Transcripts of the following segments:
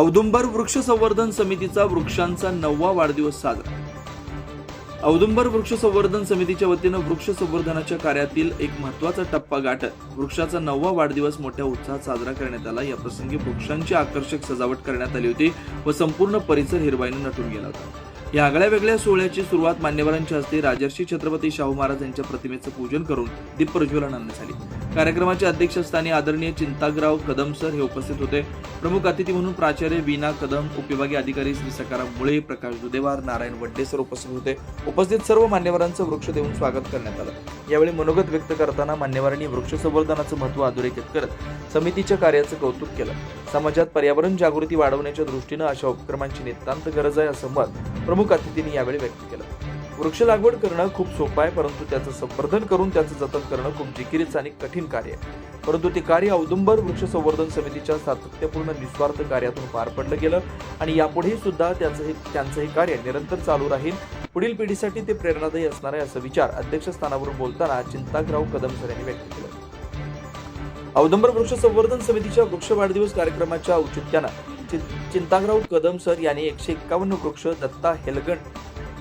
औदुंबर वृक्ष संवर्धन समितीचा वृक्षांचा नववा वाढदिवस साजरा. औदुंबर वृक्ष संवर्धन समितीच्या वतीनं वृक्ष संवर्धनाच्या कार्यातील एक महत्त्वाचा टप्पा गाठत वृक्षाचा नववा वाढदिवस मोठ्या उत्साहात साजरा करण्यात आला. या प्रसंगी वृक्षांची आकर्षक सजावट करण्यात आली होती व संपूर्ण परिसर हिरवाईनं नटून गेला होता. या आगळ्या वेगळ्या सोहळ्याची सुरुवात मान्यवरांच्या हस्ते राजर्षी छत्रपती शाहू महाराज यांच्या प्रतिमेचं पूजन करून दीपप्रज्वलनाने झाली. कार्यक्रमाच्या अध्यक्षस्थानी आदरणीय चिंतागराव कदम सर हे उपस्थित होते. प्रमुख अतिथी म्हणून प्राचार्य वीणा कदम उपविभागीय अधिकारी श्री सकाराम मुळे प्रकाश दुदेवार नारायण वड्डे सर उपस्थित होते. उपस्थित सर्व मान्यवरांचं वृक्ष देऊन स्वागत करण्यात आलं. यावेळी मनोगत व्यक्त करताना मान्यवरांनी वृक्ष संवर्धनाचं महत्त्व अधोरेखित करत समितीच्या कार्याचं कौतुक केलं. समाजात पर्यावरण जागृती वाढवण्याच्या दृष्टीनं अशा उपक्रमांची नितांत गरज आहे असं मत प्रमुख अतिथींनी यावेळी व्यक्त केलं. वृक्ष लागवड करणं खूप सोपं आहे परंतु त्याचं संवर्धन करून त्याचं जतन करणं खूप जिकिरीचं आणि कठीण कार्य आहे. परंतु ते कार्य औदुंबर वृक्ष संवर्धन समितीच्या सातत्यपूर्ण निस्वार्थ कार्यातून पार पडलं गेलं आणि यापुढेही सुद्धा त्याचं हे त्यांचं हे कार्य निरंतर चालू राहील. पुढील पिढीसाठी ते प्रेरणादायी असणार आहे असा विचार अध्यक्षस्थानावरून बोलताना चिंतागराव कदम सर यांनी व्यक्त केला. औदंबर वृक्ष संवर्धन समितीच्या वृक्ष वाढदिवस कार्यक्रमाच्या औचित्यानं चि- कदम सर यांनी एकशे एक्कावन्न वृक्ष दत्ता हेलगण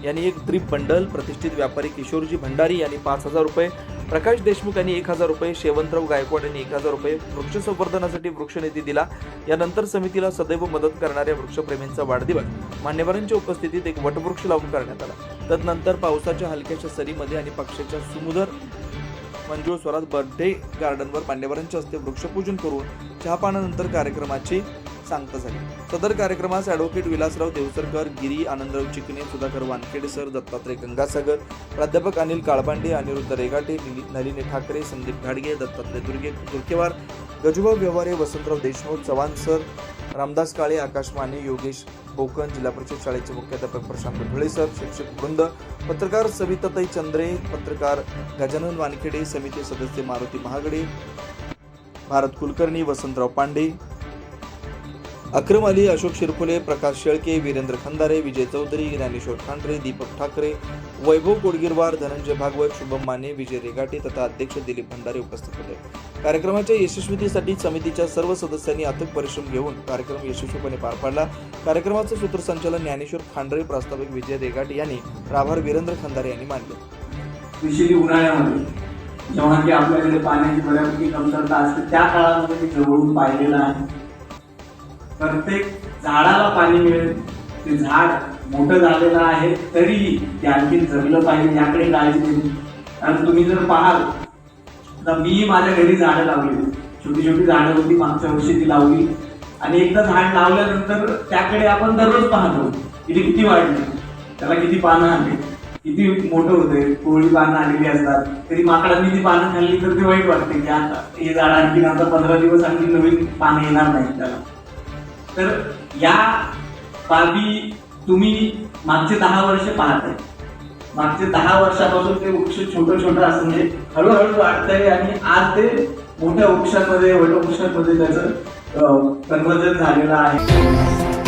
यांनी एक द्रीप बंडल प्रतिष्ठित व्यापारी किशोरजी भंडारी यांनी पाच हजार रुपये प्रकाश देशमुख यांनी एक हजार रुपये शेवंतराव गायकवाड यांनी एक हजार रुपये वृक्ष संवर्धनासाठी वृक्षनिधी दिला. यानंतर समितीला सदैव मदत करणाऱ्या वृक्षप्रेमींचा वाढदिवस. मान्यवरांच्या उपस्थितीत एक वटवृक्ष लावून करण्यात आला. तदनंतर पावसाच्या हलक्याच्या सरीमध्ये आणि पक्षाच्या सुमुदर मंजूळ स्वरात बर्थडे गार्डनवर मान्यवरांच्या हस्ते वृक्षपूजन करून चहापानानंतर कार्यक्रमाची सांगता झाली. सदर कार्यक्रमास ॲडव्होकेट विलासराव देवसरकर गिरी आनंदराव चिकणे सुधाकर वानखेडे सर दत्तात्रय गंगासागर प्राध्यापक अनिल काळबांडे अनिरुद्ध रेगाटे नलिनी ठाकरे संदीप घाडगे दत्तात्रय दुर्गे दुर्केवार गजुभाऊ व्यवहारे वसंतराव देशमुख चव्हाण सर रामदास काळे आकाश माने योगेश कोकण जिल्हा परिषद शाळेचे मुख्याध्यापक प्रशांत धुळे सर शिक्षक वृंद पत्रकार सविताताई चंद्रे पत्रकार गजानन वानखेडे समिती सदस्य मारुती महागडे भारत कुलकर्णी वसंतराव पांडे अक्रम अली अशोक शिरफुले प्रकाश शेळके वीरेंद्र खंदारे विजय चौधरी ज्ञानेश्वर खांडरे दीपक ठाकरे वैभव कोडगिरवार धनंजय भागवत शुभम माने विजय रेगाटे तथा अध्यक्ष दिलीप भंडारे उपस्थित होते. कार्यक्रमाच्या यशस्वीतेसाठी समितीच्या सर्व सदस्यांनी अथक परिश्रम घेऊन कार्यक्रम यशस्वीपणे पार पाडला. कार्यक्रमाचं सूत्रसंचालन ज्ञानेश्वर खांडरे प्रास्ताविक विजय रेगाटे यांनी राभार वीरेंद्र खंदारे यांनी मानले. उन्हाळ्यामध्ये जेव्हा की आपल्याकडे पाण्याची बऱ्यापैकी कमतरता असते त्या काळामध्ये मी जवळून पाहिलेला आहे. प्रत्येक झाडाला पाणी मिळेल. ते झाड मोठं झालेलं आहे तरीही ते आणखी जगलं पाहिजे याकडे काळजी दिली कारण तुम्ही जर पाहाल तर मी माझ्या घरी झाडं लावली. छोटी छोटी झाडं होती मागच्या वर्षी ती लावली. आणि एकदा झाड लावल्यानंतर त्याकडे आपण दररोज पाहतो की किती वाढली. त्याला किती पानं आली किती मोठं होते कोळी पानं आलेली असतात. तरी माकडांनी ती पानं खाल्ली तर ते वाईट वाटते. की आता हे झाड आणखी आता पंधरा दिवस आणखी नवीन पानं येणार नाही त्याला. तर या बाबी तुम्ही मागचे दहा वर्ष पाहताय मागचे दहा वर्षापासून ते वृक्ष छोटं छोटं असं म्हणजे हळूहळू वाढतंय आणि आज ते मोठ्या वृक्षांमध्ये वटवृक्षांमध्ये त्याचं कन्वर्जन झालेलं आहे.